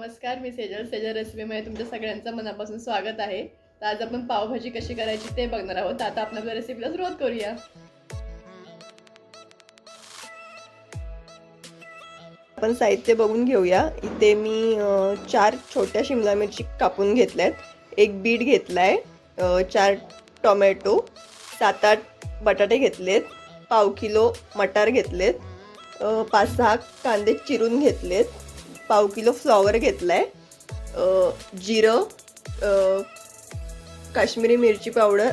नमस्कार मी सेजल सेजल रेसिपीमध्ये तुमच्या सगळ्यांचं मनापासून स्वागत आहे. तर आज आपण पावभाजी कशी करायची ते बघणार आहोत. तर आता आपण आपल्या रेसिपीला सुरुवात करूया. आपण साहित्य बघून घेऊया. इथे मी चार छोट्या शिमला मिरची कापून घेतल्यात. एक बीट घेतला आहे चार टोमॅटो सात आठ बटाटे घेतलेत पाव किलो मटार घेतलेत पाच सहा कांदे चिरून घेतलेत. पाव किलो फ्लॉवर घेतलाय. आहे जिरं काश्मीरी मिरची पावडर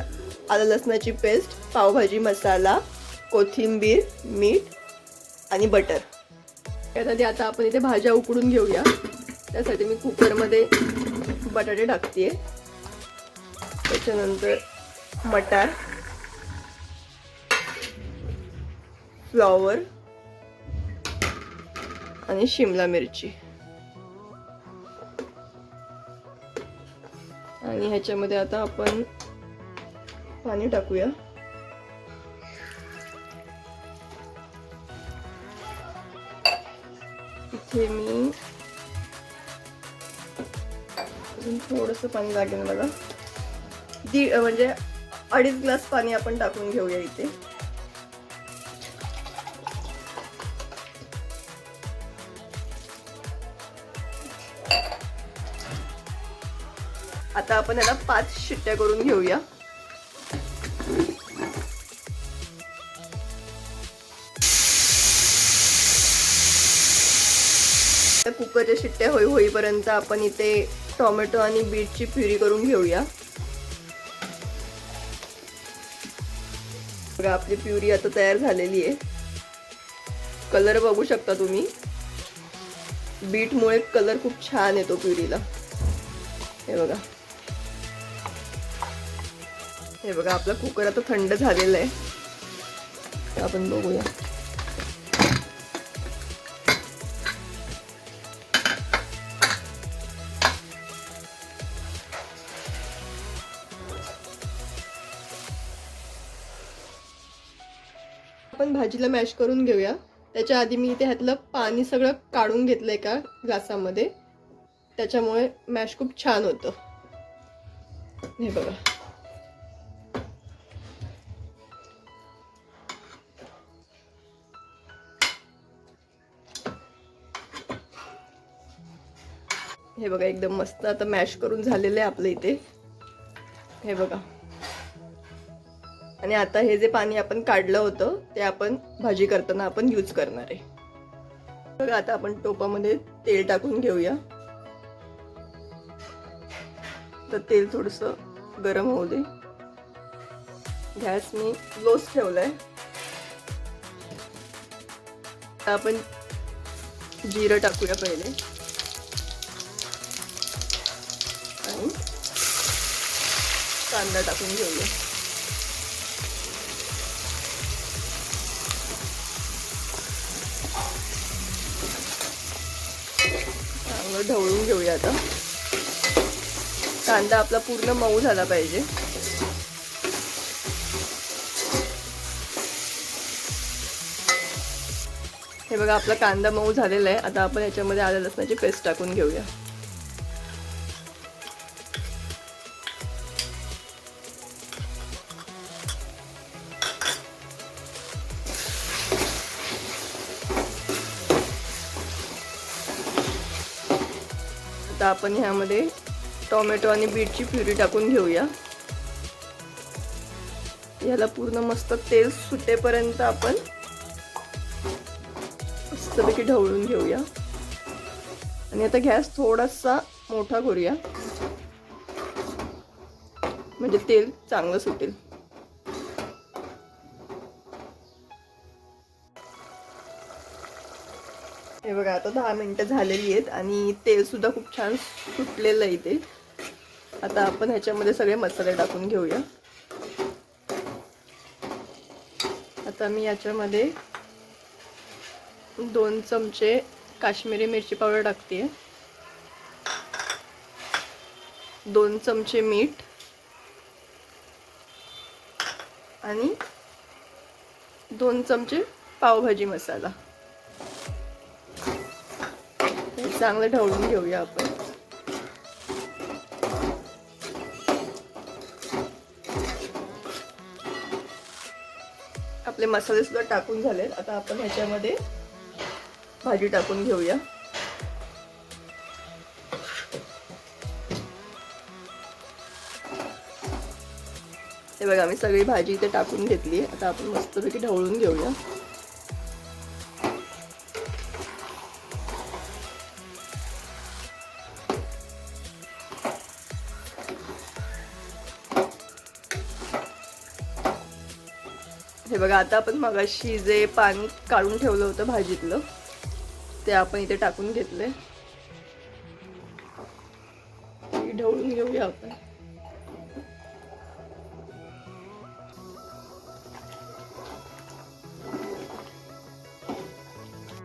आलं लसणाची पेस्ट पावभाजी मसाला कोथिंबीर मीठ आणि बटर. त्यासाठी आता आपण इथे भाज्या उकडून घेऊया. त्यासाठी मी कुकरमध्ये बटाटे टाकते त्याच्यानंतर मटार फ्लॉवर आणि शिमला मिरची. आणि ह्याच्यामध्ये आता आपण पाणी टाकूया. इथे मी अजून थोडंसं पाणी लागेल मला. दी म्हणजे अडीच ग्लास पाणी आपण टाकून घेऊया इथे. आता आपण याला पाच शिट्ट्या करून घेऊया. कुकरच्या शिट्ट्या होई होईपर्यंत आपण इथे टोमॅटो आणि बीटची प्युरी करून घेऊया. बघा आपली प्युरी आता तयार झालेली आहे. कलर बघू शकता तुम्ही. बीटमुळे कलर खूप छान येतो प्युरीला. हे बघा. हे बघा आपला कुकर आता थंड झालेला आहे. आपण बघूया. आपण भाजीला मॅश करून घेऊया. त्याच्या आधी मी इथे ह्यातलं पाणी सगळं काढून घेतलंय एका ग्लासामध्ये. त्याच्यामुळे मॅश खूप छान होतं. हे बघा. हे बघा एकदम मस्त आता मॅश करून झालेलं आहे आपलं इथे. हे बघा. आणि आता हे जे पाणी आपण काढलं होतं ते आपण भाजी करताना आपण यूज करणार आहे. बघा आता आपण टोपामध्ये तेल टाकून घेऊया. तर तेल थोडस गरम होऊ दे. गॅस मी लोच ठेवलाय. आपण जिरं टाकूया पहिले. कांदा टाकून घेऊया. चांगलं ढवळून घेऊया आता. कांदा आपला पूर्ण मऊ झाला पाहिजे. हे बघा आपला कांदा मऊ झालेला आहे. आता आपण याच्यामध्ये आलं लसणाची पेस्ट टाकून घेऊया. आता आपण ह्यामध्ये टोमॅटो आणि बीटची प्युरी टाकून घेऊया. याला पूर्ण मस्त तेल सुटेपर्यंत आपण मस्तपैकी ढवळून घेऊया. आणि आता गॅस थोडासा मोठा करूया. म्हणजे तेल चांगलं सुटेल. हे बघा आता दहा मिनटं झालेली आहेत आणि तेलसुद्धा खूप छान सुटलेलं आहे ते आता आपण ह्याच्यामध्ये सगळे मसाले टाकून घेऊया. आता मी याच्यामध्ये दोन चमचे काश्मीरी मिरची पावडर टाकते. दोन चमचे मीठ. आणि दोन चमचे पावभाजी मसाला. चांगलं ढवळून घेऊया आपण. आपले मसाले सुद्धा टाकून झालेत. आता आपण ह्याच्यामध्ये भाजी टाकून घेऊया. हे बघा मी सगळी भाजी इथे टाकून घेतली आता आपण मस्तपैकी ढवळून घेऊया. हे बघा आता आपण मगाशी जे पाणी काढून ठेवलं होतं भाजीतलं ते आपण इथे टाकून घेतले ढवळून घेऊया आपण.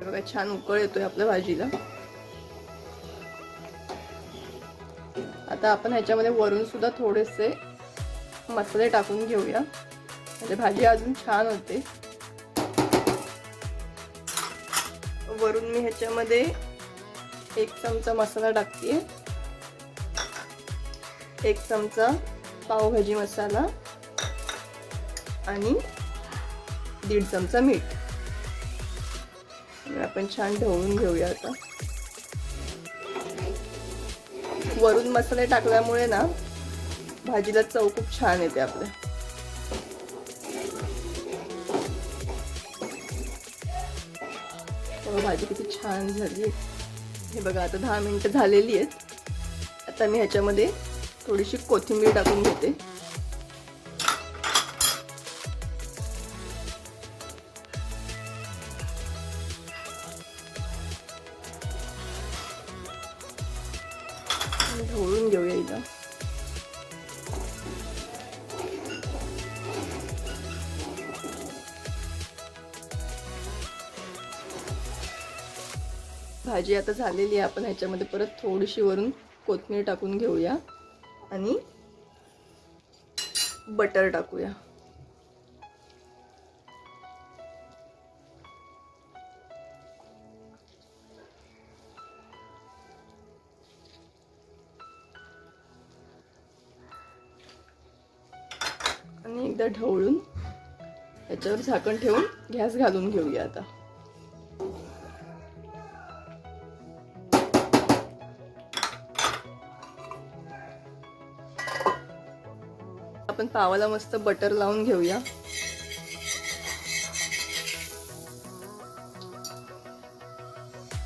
बघा छान उकळ येतोय आपल्या भाजीला. आता आपण ह्याच्यामध्ये वरून सुद्धा थोडेसे मसाले टाकून घेऊया. म्हणजे भाजी अजून छान होते. वरून मी ह्याच्यामध्ये एक चमचा मसाला टाकते. एक चमचा पावभाजी मसाला आणि दीड चमचा मीठ. आपण छान ढवळून घेऊया आता. वरून मसाले टाकल्यामुळे ना भाजीला चव खूप छान येते आपल्या. भाजी किती छान झाली. हे बघा आता दहा मिनटं झालेली आहेत. आता मी ह्याच्यामध्ये थोडीशी कोथिंबीर टाकून घेते. भाजी आता झालेली आहे. आपण ह्याच्यामध्ये परत थोडीशी वरून कोथमीर टाकून घेऊया. आणि बटर टाकूया. आणि एकदा ढवळून याच्यावर झाकण ठेवून गॅस घालून घेऊया आता. पावाला मस्त बटर लावून घेऊया.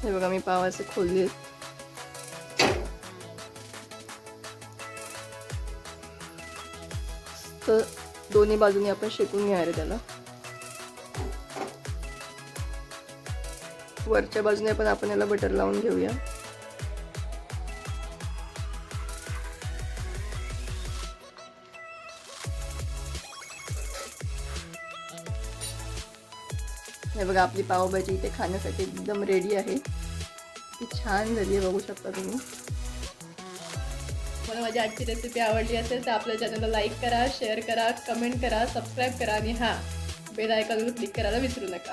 हे बघा मी पावाचे खोलले तर दोन्ही बाजूने आपण शेकून घेणार आहे त्याला. वरच्या बाजूने पण आपण याला बटर लावून घेऊया. हे बघा आपली पावभाजी इथे खाण्यासाठी एकदम रेडी आहे. ती छान झाली आहे बघू शकता तुम्ही. मला माझी आजची रेसिपी आवडली असेल तर आपल्या चॅनलला लाईक करा शेअर करा कमेंट करा सबस्क्राईब करा आणि हां बेल आयकॉनवर क्लिक करायला विसरू नका.